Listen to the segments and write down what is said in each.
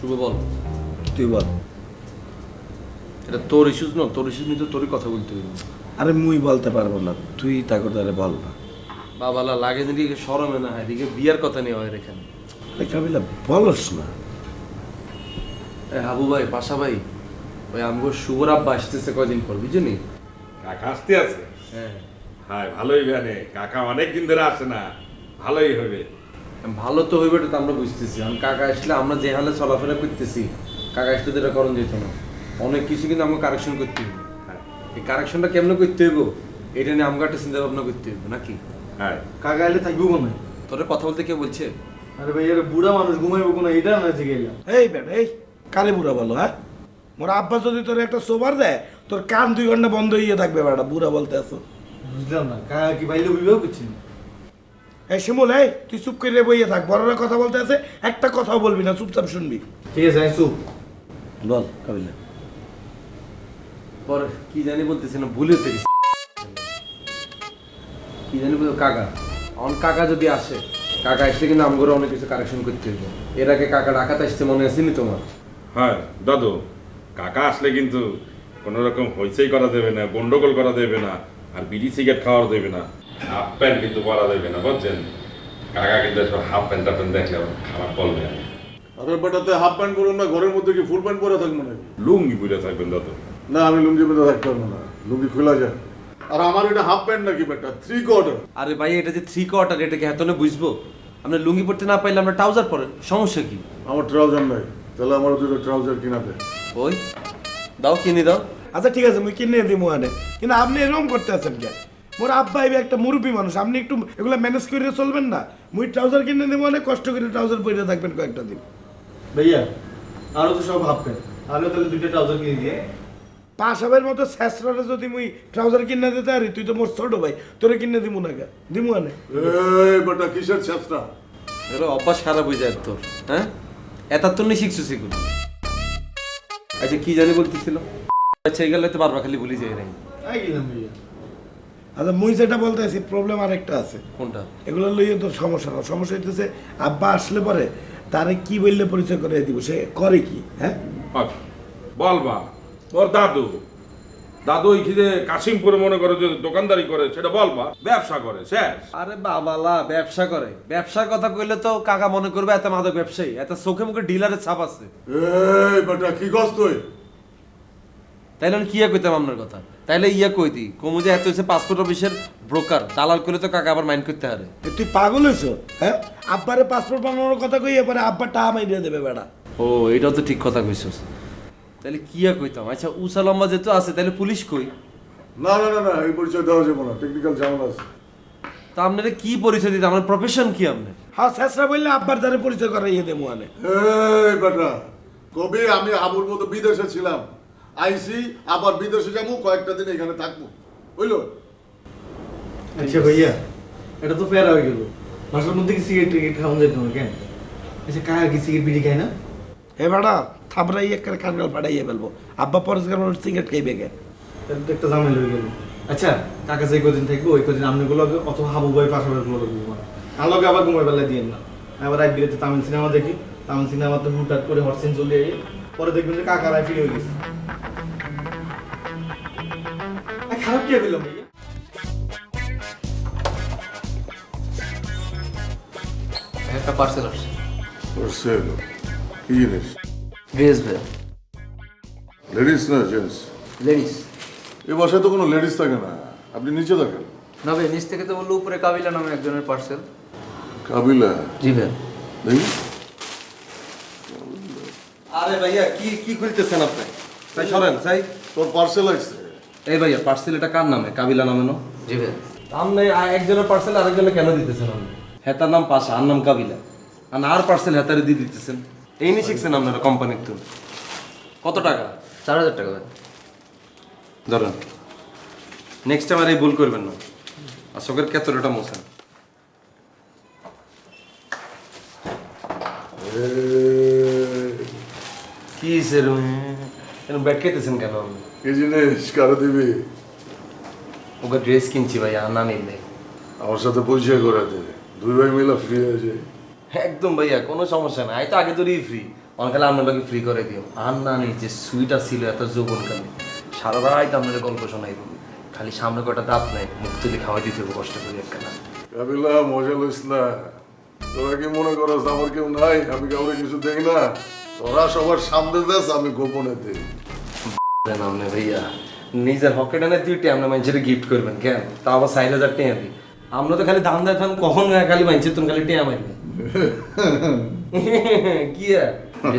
শুভ বল। তুই বল। এটা তোর ইস্যুস না তোর ইস্যুস নিয়ে তো তোরই কথা বলতে হবে। আরে মুই বলতে পারব না তুই তাকে তাহলে বল না। বাবালা লাগে দিকে সরমে না হয় এদিকে বিয়ার কথা নেওয়া হয় এখানে। আরে কাবিলা বলস না। এ হাবু ভাই পাশা ভাই ওই আমগো শুভর আব্বা আসতেছে কয়দিন পর বুঝলি? কাকা আসতে আছে? হ্যাঁ। হ্যাঁ ভালোই জানে। কাকা অনেক দিন ধরে আসে না ভালোই হবে। ভালো তো হইবে এটা তো আমরা বুঝতেছি। আমি কাকা আসলে আমরা যে হালে চলাফেরা করতেছি কাকা আসলে তো এটা করণ যেত না। অনেক কিছু কিন্তু আমাকে কারেকশন করতে হইব। হ্যাঁ। এই কারেকশনটা কেমনে করতে হইব? এটা নিয়ে আমাকে একটা চিন্তা ভাবনা করতে হইব নাকি? হ্যাঁ। কাকা এলে থাকব মনে তোরে কথা বলতে কে বলছে? আরে ভাই আরে বুড়া মানুষ ঘুমাইবো কোনো এটা না যে গেলাম এই বেটা এই কারে বুড়া বলো হ্যাঁ? মোর আব্বা যদি তোর একটা সোবার দেয় তোর কান দুই ঘণ্টা বন্ধ হয়ে থাকবে বেটা বুড়া বলতে আসো। বুঝলাম না কাকা কি বাইলে বিবাহ করছি এই শিমুল এই তুই চুপ করে বইয়ে থাক। বড়রা কথা বলতে আছে একটা কথাও বলবি না চুপচাপ শুনবি। ঠিক আছে আমি চুপ। বল কাবিলা। পর কি জানি বলতেছি না ভুলে কি জানি বলতো কাকা। আমার কাকা যদি আসে কাকা আসলে কিন্তু আমগরে অনেক কিছু কারেকশন করতে হইব। এর আগে কাকা ডাকাত আসতে মনে আসেনি তোমার? হ্যাঁ দাদু কাকা আসলে কিন্তু কোনো রকম হইচই করা দেবে না গন্ডগোল করা দেবে না আর বিড়ি সিগারেট খাওয়া দেবে না। হাফ প্যান্ট কিন্তু পরা দেবে না বুঝছেন? কাকা কিন্তু সব হাফ প্যান্ট টাফ প্যান্ট দেখলে খারাপ বলবে। আরে বেটাতে হাফ প্যান্ট পরুন না ঘরের মধ্যে কি ফুল প্যান্ট পরে থাকব নাকি? লুঙ্গি পুড়ে থাকবেন দাদু না আমি লুঙ্গি বেঁধে থাকতে পারব না। লুঙ্গি খোলা যায়। আর আমার এটা হাফ প্যান্ট নাকি বেটা? থ্রি কোয়ার্টার আরে ভাই এটা যে থ্রি কোয়ার্টার এটাকে এতনে বুঝব? আমরা লুঙ্গি পরতে না পাইলে আমরা ট্রাউজার পরেন সমস্যা কি? আমার ট্রাউজার নাই তাহলে আমার দুটো ট্রাউজার কিনা দে। ওই দাও কিনে দাও। আচ্ছা ঠিক আছে মুই কিনে দিই মুহানে কিন্তু আপনি এরকম করতে আছেন কে মোর আব্বা এবার একটা মুরব্বী মানুষ। আপনি একটু এগুলো ম্যানেজ করে চলবেন না। মুই ট্রাউজার কিনে দেবো অনেক কষ্ট করে ট্রাউজার পরে থাকবেন কয়েকটা দিন। ভাইয়া আরও তো সব হাফ প্যান্ট আরও তাহলে দুইটা ট্রাউজার কিনে দিয়ে। পাশাবের মতো শেষরারে যদি মুই ট্রাউজার কিনে দিতে পারি তুই তো মোর ছোট ভাই তোরে কিনে দিমু না কে? দিমু আনে। এই বেটা কিসের চেষ্টা এগুলো অভ্যাস খারাপ হয়ে যায় তোর হ্যাঁ? এতার তো নেই শিখছো সেগুলো আচ্ছা কি জানি বলতেছিল? আচ্ছা এই গেলে তো বারবার খালি ভুলি যায় নাই আই গেলাম ভাইয়া। আচ্ছা মুই যেটা বলতে আছি প্রবলেম আরেকটা আছে। কোনটা? এগুলো লইয়ে তোর সমস্যা না। সমস্যা হইতেছে আব্বা আসলে পরে তারে কি বললে পরিচয় করে দিব? সে করে কি? হ্যাঁ? বলবা ওর দাদু। দাদু ওই খিদে কাশিমপুরে মনে করে যে দোকানদারি করে সেটা বলবা ব্যবসা করে শেষ। আরে বাবালা ব্যবসা করে। ব্যবসার কথা কইলে তো কাকা মনে করবে এত মাদক ব্যবসায়ী এত চোখে মুখে ডিলারের ছাপ আছে। এই বেটা কি কস তুই? তাইলে আমি কি ইয়া কইতাম আপনার কথা? তাইলে ইয়া কই দি? কমু যে এত হচ্ছে পাসপোর্ট অফিসের ব্রোকার দালাল করে তো কাকা আবার মাইন্ড করতে হারে। এ তুই পাগল হয়েছ হ্যাঁ? আব্বারে পাসপোর্ট বানানোর কথা কই এবারে আব্বা টাকা মাইরিয়ে দেবে বেড়া। ও এটাও তো ঠিক কথা কইছস। তাইলে কি ইয়া কইতাম? আচ্ছা উষা লম্বা যেহেতু আছে তাইলে পুলিশ কই? না না না না এই পরিচয় দেওয়া যাবে না টেকনিক্যাল ঝামেলা আছে। তা আপনারা কি পরিচয় দিতে আমার প্রফেশন কি আপনার? হ্যাঁ শেষরা বললে আব্বার দ্বারা পরিচয় করাইয়ে দেবো আনে। এই বেটা কবি আমি আবুর মতো বিদেশে ছিলাম। আইসি আবার বিদেশে যাব কয়েকটা দিন এখানে থাকব। বুঝলো? আচ্ছা ভাইয়া এটা তো ফেরা হয়ে গেল। মাসের মধ্যে কি সিগারেট টিকিট খাওয়া যেত না কেন? আচ্ছা কাকা কি সিগারেট বিড়ি খায় না? হে বেটা থাপড়াই একটা কানগাল ফাটাইয়ে ফেলব। আব্বা পরিষ্কার মানুষ সিগারেট খাইবে গে একটা ঝামেলা হয়ে গেল। আচ্ছা কাকা যে কদিন থাকব ওই কদিন আপনি গুলো অথবা হাবু ভাই পাশাপাশি গুলো ঘুমান আলোকে আবার ঘুমাই বেলা দিয়ে না। আবার রাত বিরেতে তামিল সিনেমা দেখি। তামিল সিনেমাতে হুটহাট করে হরসেন চলে যাই পরে দেখবেন যে কাকারাই ফিরে হয়ে গেছে। কি হইলাম ভাইয়া? একটা পার্সেল আসছে। পার্সেল কি জিনিস? ভেজ ভাই লেডিস না জেন্টস লেডিস এই বাসায় তো কোনো লেডিস থাকে না। আপনি নিচে থাকেন। না ভাই নিচ থেকে তো বলল উপরে কাবিলা নামে একজনের পার্সেল কাবিলা? জি ভাই। দেখি। আরে ভাইয়া কি কি খুলতেছেন আপনি? তাই সরেন তাই তোর পার্সেল আসছে। এই ভাইয়া পার্সেল এটা কার নামে? কাবিলা নামে না? জি ভাই আপনি আ- একজনের পার্সেল আরেকজনে কেন দিতেছেন আপনি? হেতার নাম পাশা আর নাম কাবিলা। আর আর পার্সেল হেতারে দিয়ে দিতেছেন। এই নিয়ে শিখছেন আপনারা কোম্পানির তো কত টাকা? চার হাজার টাকা ভাই। ধরেন। নেক্সট টাইম আর এই ভুল করবেন না। আর চোখের কেতরটা মোছেন। কি সেরুম এরকম ব্যাট খেতেছেন কেন? কি জিনিস কারও দিবি। ওকে ড্রেস কিনছি ভাই আর না নিলে আমার সাথে পরিচয় করে দে। দুই ভাই মিলে ফ্রি হয়ে যায় একদম ভাইয়া কোনো সমস্যা নাই। এই তো আগে তোরই ফ্রি অনকালে আপনার লোকে ফ্রি করে দিও। আর না নেই যে সুইটা ছিল এত যৌবনকালে সারা রাত আপনার গল্প শোনাই খালি সামনে কটা দাঁত নাই মুখ তুলি খাওয়াই দিতে হবে কষ্ট করে একখানা। কাবিলা মজা লইস না। তোরা কি মনে করস আমার কেউ নাই? আমি কাউরে কিছু দেই না। তোরা সবার সামনে দেস আমি গোপনে দেই। আপনি ভাইয়া নিজের হকেট এনে দুইটি আপনি মানুষের গিফট করবেন কেন? তা আবার সাইড হাজার টিয়া দিই আমরা তো খালি দাম দেয় থাম কখন খালি মানুষের তুমি খালি টিয়া মারবে। কি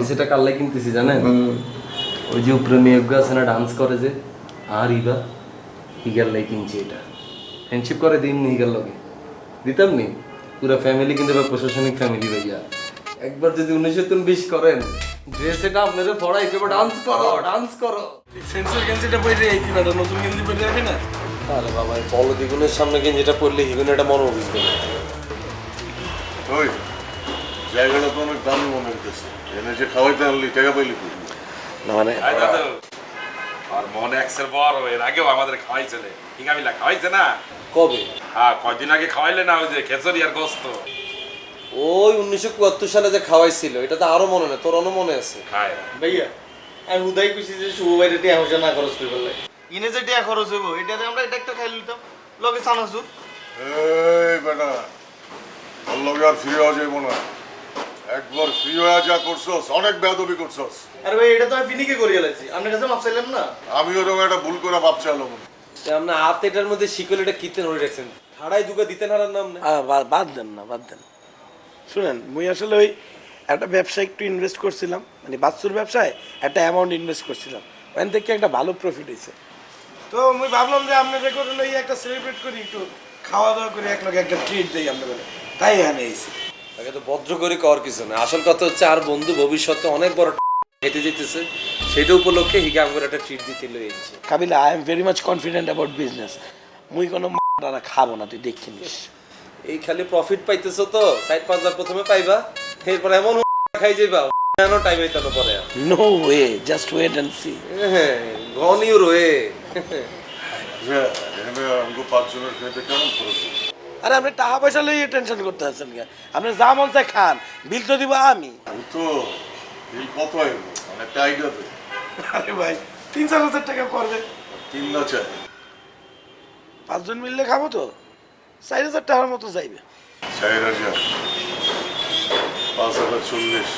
সেটা কাল্লাই কিনতেছি জানেন? ওই যে উপরে মেয়েগুলো আছে না ডান্স করে যে। আর ইবা হিগার লাই কিনছি এটা। ফ্রেন্ডশিপ করে দিন নি হিগার লগে। দিতাম নি? পুরো ফ্যামিলি কিন্তু প্রশাসনিক ফ্যামিলি ভাইয়া। একবার যদি উনিশশো তুমি বিশ করেন ড্রেস এটা আপনাদের পড়াই কেবল ডান্স করো ডান্স করো। ফ্রেন্ডসের গেঞ্জিটা পরে এই কি ম্যাডাম নতুন গেঞ্জি পরে যাবি না? আরে বাবা এই দ্বিগুণের সামনে গেঞ্জিটা পরলে হিগুনে এটা মনে বুঝবে না ওই জায়গাটা তো অনেক দামি মনে হইতেছে। এনে যে খাওয়াইতে আনলি টাকা পাইলি তুই? না মানে আর মনে একসের বড় এর আগেও আমাদের খাওয়াইছিল হিঙ্গামিলা খাওয়াইছে না? কবে? হ্যাঁ কয়দিন আগে খাওয়াইলে না ওই যে খেচড়ি আর গোস্ত। ওই উনিশশো কুয়াত্তর সালে যে খাওয়াইছিল এটা তো আরও মনে নেই তোর অন্য মনে আছে? খায়। ভাইয়া আমি হুদাই যে শুভ হচ্ছে না খরচ করে ইনে যে টিয়া খরচ হইব এটাতে আমরা এটা একটা খাই লিতাম লগে চানাচুর এই বেটা তোর লগে আর ফ্রি হওয়া যাইব না। একবার ফ্রি হয়ে যা করছস অনেক বেদবি করছস। আরে ভাই এটা তো আমি ফিনিকে করে গেলাইছি। আপনার কাছে মাপ চাইলাম না? আমি ওরকম একটা ভুল করে আপনি হাত এটার মধ্যে শিকল এটা কিতেন হয়ে রাখছেন? ভাড়ায় দুগা দিতেন হারার নাম না? বাদ দেন না বাদ দেন। শুনেন মুই আসলে ওই একটা ব্যবসায় একটু ইনভেস্ট করছিলাম মানে বাচ্চুর ব্যবসায় একটা অ্যামাউন্ট ইনভেস্ট করছিলাম। ওখান থেকে একটা ভালো প্রফিট হয়েছে। তো মুই ভাবলাম যে আপনাদের করে লই একটা সেলিব্রেট করি একটু খাওয়া দাওয়া করে এক লোকে একটা ট্রিট দিই আপনাদের। তাই এখানে এসেছি। আগে তো ভদ্র করে কর কিছু না আসল কথা হচ্ছে আর বন্ধু ভবিষ্যতে অনেক বড় হেঁটে যেতেছে সেটা উপলক্ষে হিগে আমার একটা ট্রিট দিতে লইছি কাবিলা I am very much confident about business মুই কোনো দ্বারা খাব না তুই দেখি নিস এই খালি প্রফিট পাইতেছো তো সাইড পাঁচ হাজার প্রথমে পাইবা এরপর এমন খাই যাইবা কেন টাইম হইতো না পরে no way just wait and see হ্যাঁ ঘন ইউরো খরচ আরে আপনি টাকা পয়সা লইয়ে টেনশন করতে আছেন কে আপনি যা মন চায় খান বিল তো দিব আমি। তো বিল কত আইব? মানে একটা আইডিয়া দে। আরে ভাই তিন চার হাজার টাকা করবে। তিন না চাই পাঁচজন মিললে খাব তো? চার হাজার টাকার মতো যাইবে। চার হাজার। পাঁচ হাজার চল্লিশ।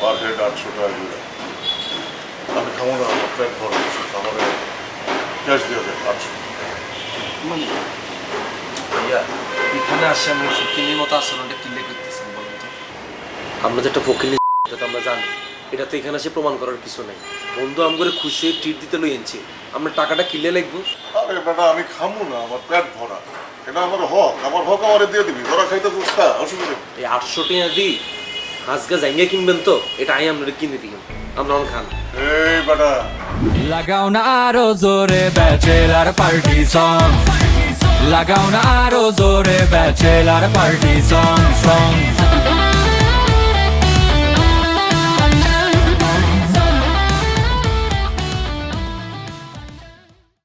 পার হেড আটশো টাকা করে। আমি খাব না আমার পেট ভরা খাবারে ক্যাশ দিয়ে দেয় আটশো। মানে ভাইয়া এখানে আসে আমি ফকিনির মতো আচরণটা কিনলে করতেছেন বলুন তো? আমরা যেটা ফকিনি এটা তো আমরা জানি। এটা তো এখানে এসে প্রমাণ করার কিছু নেই। বন্ধু আম করে খুশি ট্রিট দিতে লই এনেছি আমরা টাকাটা কিনলে লিখব আরে বেটা আমি খামো না আমার পেট ভরা। এটা আমার হক আমার হক আমারে দিয়ে দিবি তোরা খাইতে ফুসকা অসুবিধা এই আটশো টাকা দিই হাঁসগা জাইঙ্গা কিনবেন তো এটা আই আমরা কিনে দিই। আমরা অন খান। এই বেটা। লাগাও না আরও জোরে ব্যাচেলার পার্টি সং। লাগাও না আরও জোরে ব্যাচেলার পার্টি সং।